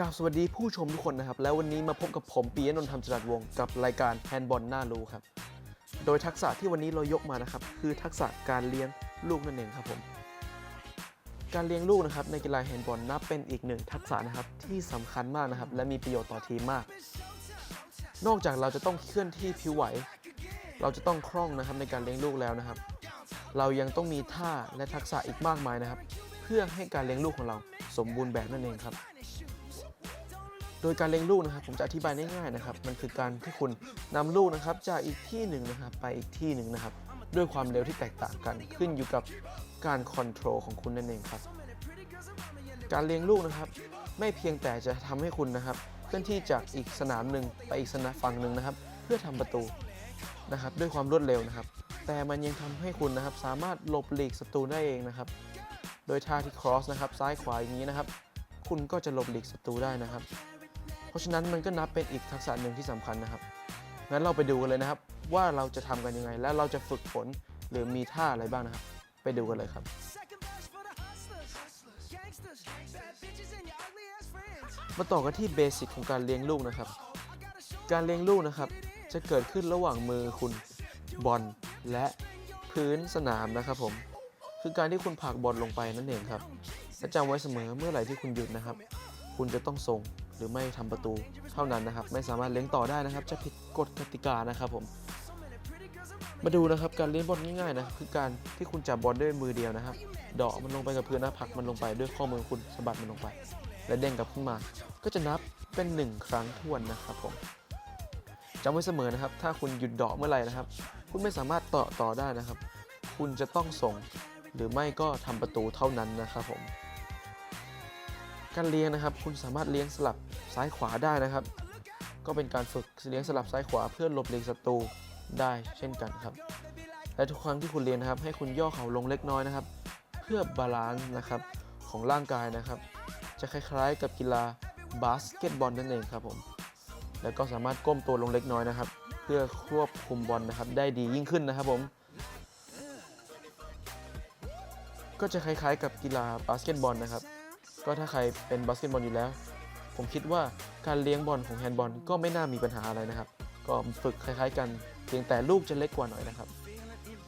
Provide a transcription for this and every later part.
กราบสวัสดีผู้ชมทุกคนนะครับ แล้ววันนี้มาพบกับผมปียะนนท์ธรรมจรัสวงศ์กับรายการแฮนด์บอลน่ารู้ครับ โดยทักษะที่วันนี้เรายกมานะครับ คือทักษะการเลี้ยงลูกนั่นเองครับผม การเลี้ยงลูกนะครับในกีฬาแฮนด์บอลนับเป็นอีกหนึ่งทักษะนะครับที่สำคัญมากนะครับ และมีประโยชน์ต่อทีมมาก นอกจากเราจะต้องเคลื่อนที่ผิวไหว เราจะต้องคล่องนะครับในการเลี้ยงลูกแล้วนะครับ เรายังต้องมีท่าและทักษะอีกมากมายนะครับ เพื่อให้การเลี้ยงลูกของเราสมบูรณ์แบบนั่นเองครับ โดยการเลี้ยงลูกนะครับผมจะอธิบายง่ายๆนะครับ มันคือการที่คุณนำลูกนะครับจากอีกที่หนึ่งนะครับไปอีกที่หนึ่งนะครับ ด้วยความเร็วที่แตกต่างกันขึ้นอยู่กับการคอนโทรลของคุณนั่นเองครับ การเลี้ยงลูกนะครับ ไม่เพียงแต่จะทำให้คุณนะครับเคลื่อนที่จากอีกสนามหนึ่งไปอีกสนามฝั่งหนึ่งนะครับ เพื่อทำประตูนะครับ ด้วยความรวดเร็วนะครับ แต่มันยังทำให้คุณนะครับ สามารถหลบหลีกศัตรูได้เองนะครับ โดยท่าที่ cross นะครับ ซ้ายขวาอย่างนี้นะครับ คุณก็จะหลบหลีกศัตรูได้นะครับ ราะฉะนั้นมันก็นับเป็นอีกทักษะหนึ่งที่สำคัญนะครับ งั้นเราไปดูกันเลยนะครับ ว่าเราจะทำกันยังไง และเราจะฝึกฝนหรือมีท่าอะไรบ้างนะครับ ไปดูกันเลยครับ Second best for the hustlers, gangsters, bad bitches and your ugly ass friends. มาต่อกันที่เบสิกของการเลี้ยงลูกนะครับ I gotta show การเลี้ยงลูกนะครับ จะเกิดขึ้นระหว่างมือคุณบอลและพื้นสนามนะครับผม คือการที่คุณผลักบอลลงไปนั่นเองครับและจำไว้เสมอเมื่อไหร่ที่คุณหยุดนะครับ คุณจะต้องส่ง หรือไม่ทำประตูเท่านั้นนะครับ ไม่สามารถเลี้ยงต่อได้นะครับ จะผิดกฎกติกานะครับผม มาดูนะครับการเลี้ยงบอลง่ายๆนะคือการที่คุณจับบอลด้วยมือเดียวนะครับเดาะมันลงไปกับพื้นนะผักมันลงไปด้วยข้อมือคุณสะบัดมันลงไป และเด้งกลับขึ้นมา ก็จะนับเป็นหนึ่งครั้งทวนนะครับผมจำไว้เสมอนะครับ ถ้าคุณหยุดเดาะเมื่อไหร่นะครับ คุณไม่สามารถต่อต่อได้นะครับ คุณจะต้องส่ง หรือไม่ก็ทำประตูเท่านั้นนะครับผม การเลี้ยงนะครับ คุณสามารถเลี้ยงสลับซ้ายขวาได้นะครับ ก็เป็นการฝึกเลี้ยงสลับซ้ายขวาเพื่อหลบหลีกศัตรูได้เช่นกันครับ และทุกครั้งที่คุณเรียนนะครับ ให้คุณย่อเข่าลงเล็กน้อยนะครับ เพื่อบาลานซ์นะครับของร่างกายนะครับ จะคล้ายๆกับกีฬาบาสเกตบอลนั่นเองครับผมแล้วก็สามารถก้มตัวลงเล็กน้อยนะครับ เพื่อควบคุมบอลนะครับ ได้ดียิ่งขึ้นนะครับผมก็จะคล้ายๆกับกีฬาบาสเกตบอลนะครับ ก็ถ้าใครเป็นบาสเกตบอลอยู่แล้ว ผมคิดว่าการเลี้ยงบอลของแฮนด์บอลก็ไม่น่ามีปัญหาอะไรนะครับ ก็ฝึกคล้ายๆ กันเพียงแต่ลูกจะเล็กกว่าหน่อยนะครับ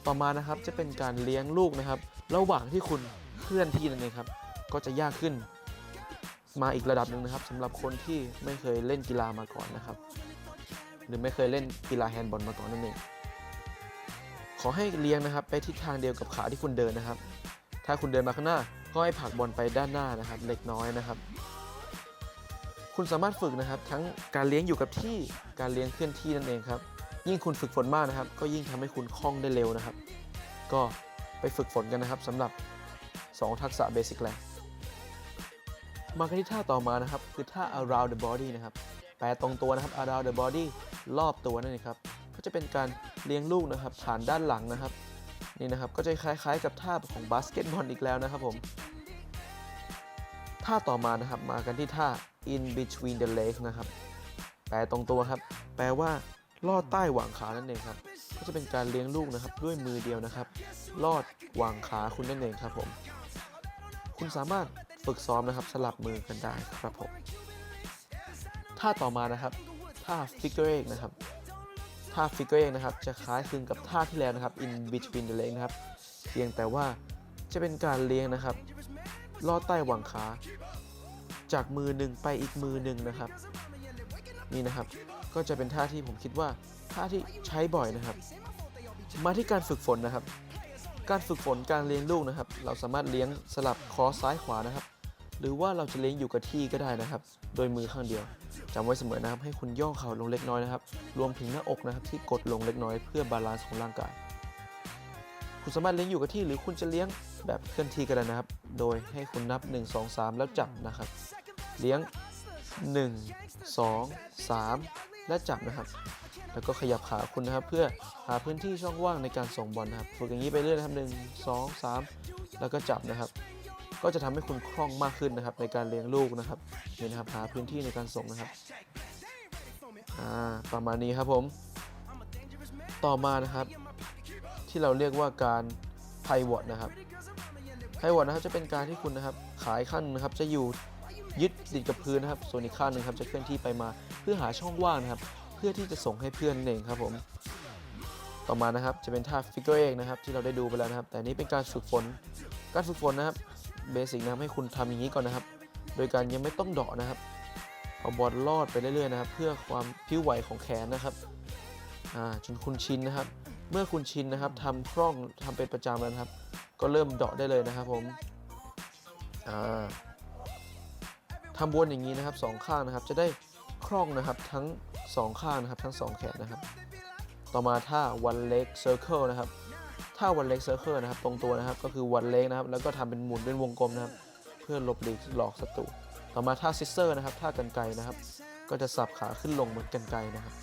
ต่อมานะครับจะเป็นการเลี้ยงลูกนะครับ ระหว่างที่คุณเคลื่อนที่นั่นเองครับ ก็จะยากขึ้น มาอีกระดับหนึ่งนะครับสำหรับคนที่ไม่เคยเล่นกีฬามาก่อนนะครับ หรือไม่เคยเล่นกีฬาแฮนด์บอลมาก่อนนั่นเองขอให้เลี้ยงนะครับไปทิศทางเดียวกับขาที่คุณเดินนะครับ ถ้าคุณเดินมาข้างหน้า ก็ให้ผลักบอลไปด้านหน้านะครับเล็กน้อยนะครับ คุณสามารถฝึกนะครับ ทั้งการเลี้ยงอยู่กับที่การเลี้ยงเคลื่อนที่นั่นเองครับ ยิ่งคุณฝึกฝนมากนะครับ ก็ยิ่งทำให้คุณคล่องได้เร็วนะครับ ก็ไปฝึกฝนกันนะครับสำหรับ 2 ทักษะเบสิกแรกมากันที่ท่าต่อมานะครับ คือท่า around the body นะครับแปลตรงตัวนะครับ around the body รอบตัวนั่นเองครับก็จะเป็นการเลี้ยงลูกนะครับ ผ่านด้านหลังนะครับ นี่นะครับก็จะคล้ายๆ กับท่าของบาสเกตบอลอีกแล้วนะครับผม ท่าต่อมานะครับมากันที่ท่า in between the legs นะครับ แปลตรงตัวครับ แปลว่าลอดใต้หว่างขานั่นเองครับ ก็จะเป็นการเลี้ยงลูกนะครับด้วยมือเดียวนะครับ ลอดหว่างขาคุณนั่นเองครับผม คุณสามารถฝึกซ้อมนะครับสลับมือกันได้ครับผม ท่าต่อมานะครับ ท่า figure eight นะครับ ท่า figure eight นะครับ จะคล้ายคลึงกับท่าที่แล้วนะครับ in between the legs นะครับ เพียงแต่ว่าจะเป็นการเลี้ยงนะครับ ลอดใต้หว่างขา จากมือหนึ่งไปอีกมือหนึ่งนะครับ นี่นะครับ ก็จะเป็นท่าที่ผมคิดว่าท่าที่ใช้บ่อยนะครับ มาที่การฝึกฝนนะครับ การฝึกฝนการเลี้ยงลูกนะครับ เราสามารถเลี้ยงสลับคอซ้ายขวานะครับ หรือว่าเราจะเลี้ยงอยู่กับที่ก็ได้นะครับ โดยมือข้างเดียวจำไว้เสมอนะครับให้คุณย่อเข่าลงเล็กน้อยนะครับ รวมถึงหน้าอกนะครับที่กดลงเล็กน้อยเพื่อบาลานซ์ของร่างกาย คุณสามารถเลี้ยงอยู่กับที่หรือคุณจะเลี้ยงแบบเคลื่อนที่ก็ได้นะครับ โดยให้คุณนับ 1 2 3 แล้วจับนะครับ เลี้ยง 1 2 3 และจับนะครับ แล้วก็ขยับขาคุณนะครับ เพื่อหาพื้นที่ช่องว่างในการส่งบอลนะครับ ฝึกอย่างนี้ไปเรื่อยนะครับ 1 2 3 แล้วก็จับนะครับ ก็จะทำให้คุณคล่องมากขึ้นนะครับ ในการเลี้ยงลูกนะครับนี่นะครับหาพื้นที่ในการส่งนะครับอ่าประมาณนี้ครับผม ต่อมานะครับ ที่เราเรียกว่าการไพวอตนะครับไพวอตนะครับจะเป็นการที่คุณนะครับขายขั้นนะครับจะอยู่ยึดติดกับพื้นนะครับ ส่วนอีกข้างหนึ่งครับจะเคลื่อนที่ไปมาเพื่อหาช่องว่างนะครับ เพื่อที่จะส่งให้เพื่อนเองครับผม ต่อมานะครับจะเป็นท่า figure eight นะครับ ที่เราได้ดูไปแล้วนะครับ แต่นี้เป็นการฝึกฝน การฝึกฝนนะครับ เบสิกนะครับให้คุณทำอย่างนี้ก่อนนะครับ โดยการยังไม่ต้องเดาะนะครับ เอาบอลลอดไปเรื่อยๆนะครับ เพื่อความพิ้วไหวของแขนนะครับจนคุณชินนะครับ เมื่อคุณชินนะครับทำคล่องทำเป็นประจำแล้วนะครับ ก็เริ่มเดาะได้เลยนะครับผมอ่าทำวนอย่างนี้นะครับสองข้างนะครับ จะได้คล่องนะครับทั้งสองข้างนะครับทั้งสองแขนนะครับ ต่อมาท่า one leg circle นะครับ ท่า one leg circle นะครับตรงตัวนะครับก็คือ one leg นะครับแล้วก็ทำเป็นหมุนเป็นวงกลมนะครับเพื่อหลบหลีกหลอกศัตรูต่อมาท่า scissor นะครับท่ากันไกนะครับ ก็จะสับขาขึ้นลงเหมือนกันไกนะครับ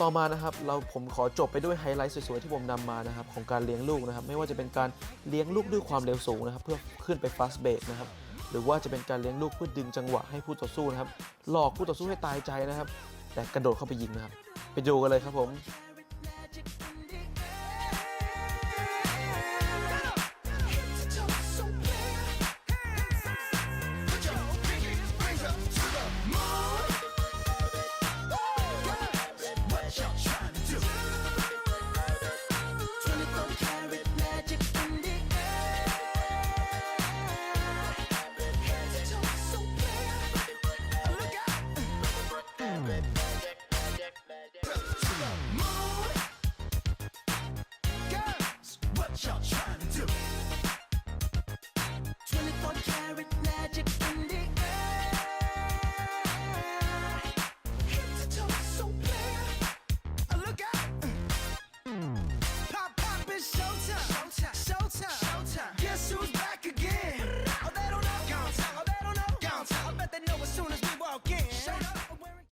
ต่อมานะครับเราผมขอจบไปด้วยไฮไลท์สวยๆที่ผมนำมานะครับของการเลี้ยงลูกนะครับ ไม่ว่าจะเป็นการเลี้ยงลูกด้วยความเร็วสูงนะครับ เพื่อขึ้นไป fast break นะครับหรือว่าจะเป็นการเลี้ยงลูกเพื่อดึงจังหวะให้ผู้ต่อสู้นะครับหลอกผู้ต่อสู้ให้ตายใจนะครับ แต่กระโดดเข้าไปยิงนะครับ ไปดูกันเลยครับผม